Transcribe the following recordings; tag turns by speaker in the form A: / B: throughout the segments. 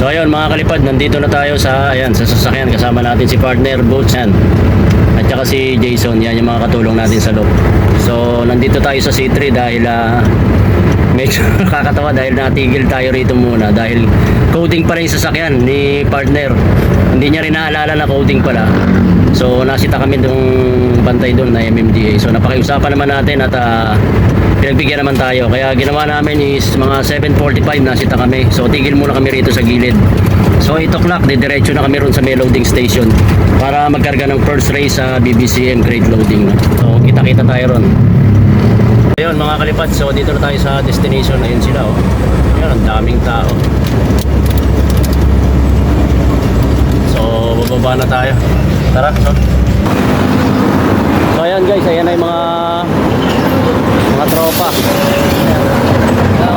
A: So ayun mga kalipad, nandito na tayo sa ayan sa sasakyan kasama natin si partner Boots yan. At saka si Jason, yan yung mga katulong natin sa loob. So nandito tayo sa C3 dahil ah, medyo nakakatawa dahil natigil tayo rito muna dahil coding pa rin yung sasakyan ni partner. Hindi niya rin naalala na coding pala. So nasita kami nung bantay doon na MMDA. So napakiusapan naman natin at ah, pinagbigyan naman tayo. Kaya ginawa namin is mga 7.45 nasita kami. So tigil muna kami rito sa gilid. So 8 o'clock, didiretso na kami ron sa may loading station para magkarga ng first race sa BBCM grade loading. So kita-kita tayo ron. Ayun mga kalipad, so dito na tayo sa destination. Ayun sila oh. Ayun, ang daming tao. So bababa na tayo. Tara, so. So ayan guys, ayan yung mga mga tropa.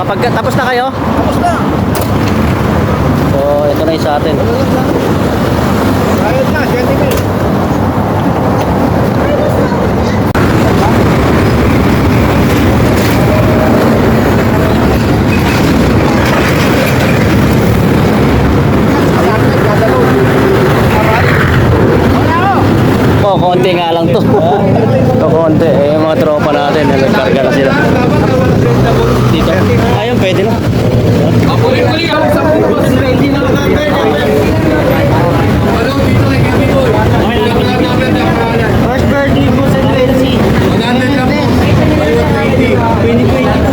A: Kapag tapos na kayo?
B: Tapos na.
A: So ito na yung sa atin. Kukunti nga lang to. Kukunti. Eh, yung mga tropa natin, eh, nagkarga na sila. Dito. Ayun, pwede na.
B: First birthday po sa UNC. 120. 2020.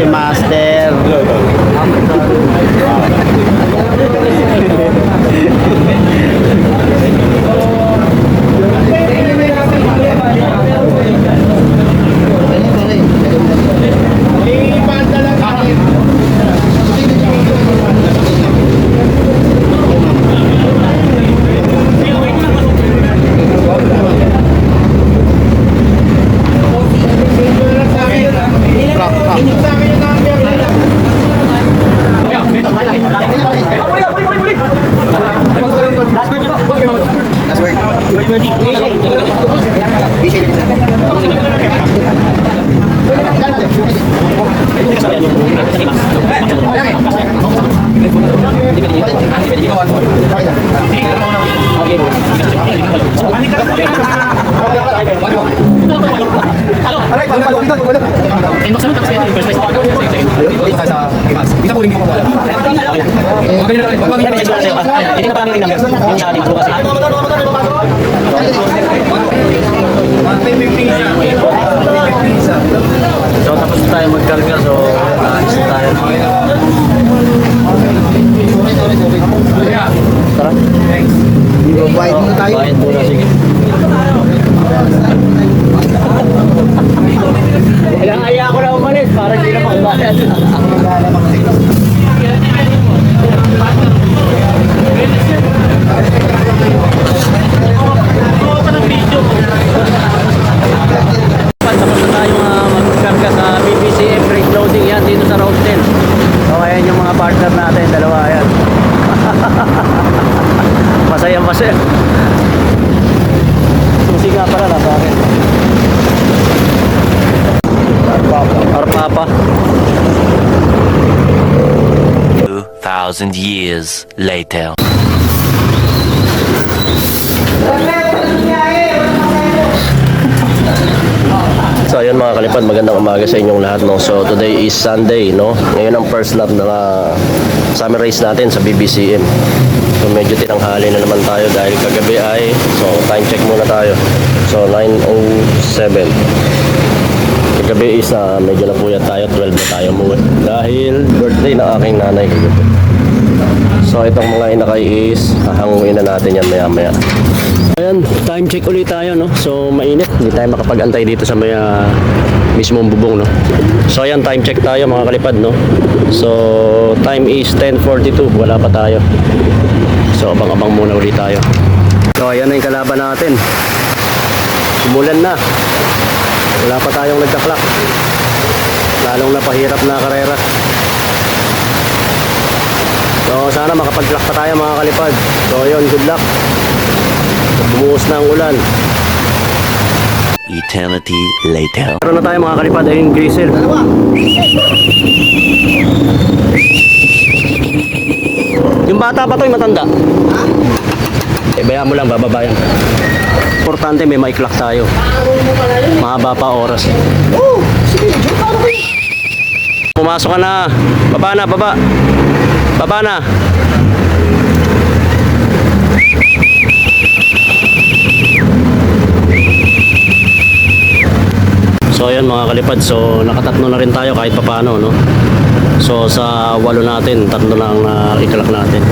B: Si Master.
A: Hindi na parang rin namin. Yung sa ating bukas. So na tayo magkarga. So aalis na tayo. Tara.
B: Bayad muna tayo.
A: Bayad muna. Sige. Ilang aya ko na umalis para hindi na makabayad. Tapos na tayo mga magkarga sa BBCM Freight Loading yan dito sa Road 10. So ayan yung mga partner natin, dalawa yan. masaya masaya. Susi nga pala nasa akin. Arpapa.
C: 2,000 years later.
A: So ayun mga kalipad, magandang umaga sa inyong lahat no. So today is Sunday no. Ngayon ang first lap ng ah, summer race natin sa BBCM. So medyo tinanghali na naman tayo dahil kagabi ay so time check muna tayo. So 9:07. Kagabi is ah, medyo napuyat tayo, 12 na tayo umuwi. Dahil birthday ng aking nanay. So itong mga inakay is hahanguin na natin yan maya maya. Ayan, time check ulit tayo, no? So, mainit. Hindi tayo makapag-antay dito sa may ah, mismong bubong, no? So, ayan, time check tayo, mga kalipad, no? So, time is 10.42. Wala pa tayo. So, abang-abang muna ulit tayo. So, ayan na yung kalaban natin. Umulan na. Wala pa tayong nagka-clock. Lalong napahirap na karera. So, sana makapag-clock pa tayo, mga kalipad. So, yun, good luck. Bumuhos na ang ulan.
C: Eternity later.
A: Meron na tayo mga kalipad, ayun grisel. Yung bata pa to, yung matanda. Eh, bayaan mo lang, bababa yan. Importante, may maiklak tayo. Mahaba pa oras.
B: Oh, sige?
A: Pumasok ka na. Baba na, baba. Baba na. So ayan mga kalipad, so nakatatlo na rin tayo kahit papaano, no? So sa walo natin, tatlo lang na ikalak natin.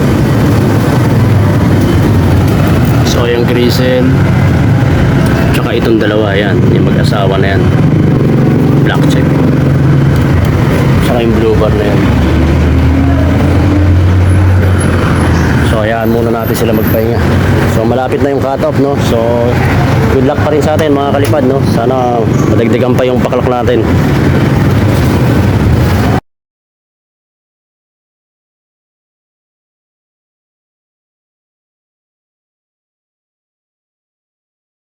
A: So yung Grisel, itong dalawa, yan, yung mag-asawa na yan. Black check. Saka yung blue bar na yan. So ayan muna natin sila magpahinga. So malapit na yung cut-off no. So good luck pa rin sa atin mga kalipad no. Sana madagdagan pa yung paklak natin.